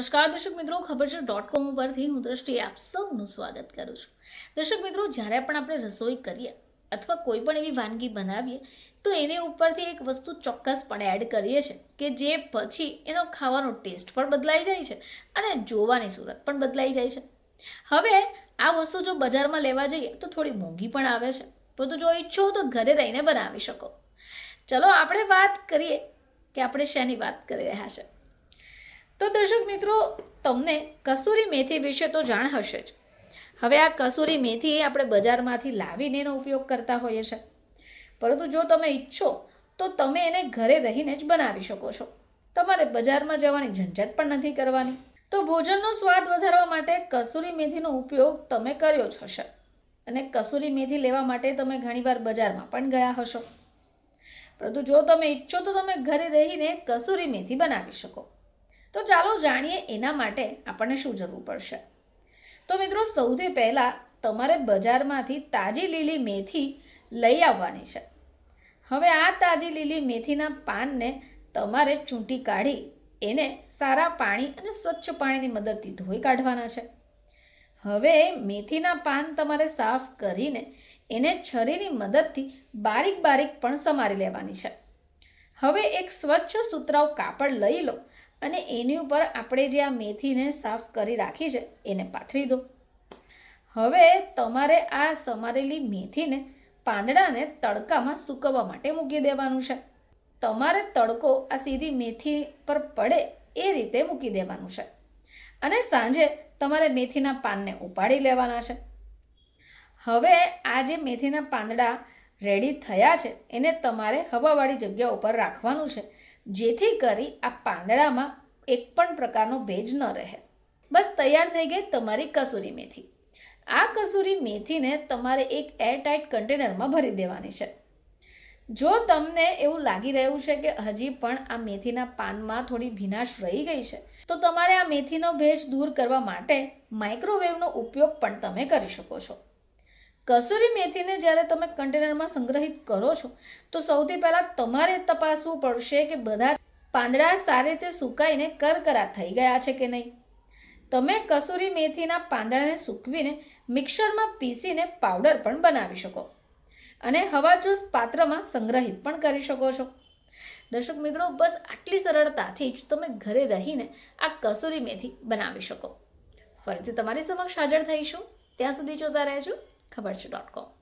નમસ્કાર, દર્શક મિત્રો. ખબર છે ડોટ કોમ ઉપરથી હું દ્રષ્ટિ આપ સૌનું સ્વાગત કરું છું. દર્શક મિત્રો, જ્યારે પણ આપણે રસોઈ કરીએ અથવા કોઈ પણ એવી વાનગી બનાવીએ, તો એની ઉપરથી એક વસ્તુ ચોક્કસપણે એડ કરીએ છીએ કે જે પછી એનો ખાવાનો ટેસ્ટ પણ બદલાઈ જાય છે અને જોવાની સુરત પણ બદલાઈ જાય છે. હવે, આ વસ્તુ જો બજારમાં લેવા જઈએ, તો થોડી મોંઘી પણ આવે છે. પરંતુ જો ઈચ્છો તો ઘરે રહીને બનાવી શકો. ચલો, આપણે વાત કરીએ કે આપણે શેની વાત કરી રહ્યા છે. તો દર્શક મિત્રો, તમને કસૂરી મેથી વિશે તો જાણ હશે જ. હવે આ કસૂરી મેથી આપણે બજારમાંથી લાવીને એનો ઉપયોગ કરતા હોઈએ છીએ. પરંતુ જો તમે ઈચ્છો, તો તમે એને ઘરે રહીને જ બનાવી શકો છો. તમારે બજારમાં જવાની ઝંઝટ પણ નથી કરવાની. તો ભોજનનો સ્વાદ વધારવા માટે કસૂરી મેથીનો ઉપયોગ તમે કર્યો જ હશે. અને કસૂરી મેથી લેવા માટે તમે ઘણીવાર બજારમાં પણ ગયા હશો. પરંતુ જો તમે ઈચ્છો, તો તમે ઘરે રહીને કસૂરી મેથી બનાવી શકો. તો ચાલો જાણીએ એના માટે આપણને શું જરૂર પડશે. તો મિત્રો સૌથી પહેલાં તમારે બજારમાંથી તાજી લીલી મેથી લઈ આવવાની છે. હવે આ તાજી લીલી મેથીના પાનને તમારે ચૂંટી કાઢી એને સારા પાણી અને સ્વચ્છ પાણીની મદદથી ધોઈ કાઢવાના છે. હવે મેથીના પાન તમારે સાફ કરીને એને છરીની મદદથી બારીક બારીક પણ સમારી લેવાની છે. હવે એક સ્વચ્છ સુતરાઉ કાપડ લઈ લો અને એની ઉપર આપણે જે આ મેથીને સાફ કરી રાખી છે, એને પાથરી દો. હવે તમારે આ સમારેલી મેથીને પાંદડાને તડકામાં સૂકવવા માટે મૂકી દેવાનું છે. તમારે તડકો આ સીધી મેથી પર પડે એ રીતે મૂકી દેવાનું છે. અને સાંજે તમારે મેથીના પાનને ઉપાડી લેવાના છે. હવે આ જે મેથીના પાંદડા રેડી થયા છે, એને તમારે હવાવાળી જગ્યા ઉપર રાખવાનું છે. જેથી કરી આ પાંદડામાં એક પણ પ્રકારનો ભેજ ન રહે. બસ તૈયાર થઈ ગઈ તમારી કસૂરી મેથી. આ કસૂરી મેથીને તમારે એક એરટાઇટ કન્ટેનરમાં ભરી દેવાની છે. જો તમને એવું લાગી રહ્યું છે કે હજી પણ આ મેથીના પાનમાં થોડી ભીનાશ રહી ગઈ છે, તો તમારે આ મેથીનો ભેજ દૂર કરવા માટે માઇક્રોવેવનો ઉપયોગ પણ તમે કરી શકો છો. કસૂરી મેથીને જ્યારે તમે કન્ટેનરમાં સંગ્રહિત કરો છો, તો સૌથી પહેલાં તમારે તપાસવું પડશે કે બધા પાંદડા સારી રીતે સુકાઈને કરકરા થઈ ગયા છે કે નહીં. તમે કસૂરી મેથીના પાંદડાને સૂકવીને મિક્સરમાં પીસીને પાવડર પણ બનાવી શકો અને હવાચૂસ પાત્રમાં સંગ્રહિત પણ કરી શકો છો. દર્શક મિત્રો, બસ આટલી સરળતાથી જ તમે ઘરે રહીને આ કસૂરી મેથી બનાવી શકો. ફરીથી તમારી સમક્ષ હાજર થઈશું. ત્યાં સુધી જોતા રહેજો. ખબર છે ડોટ કોમ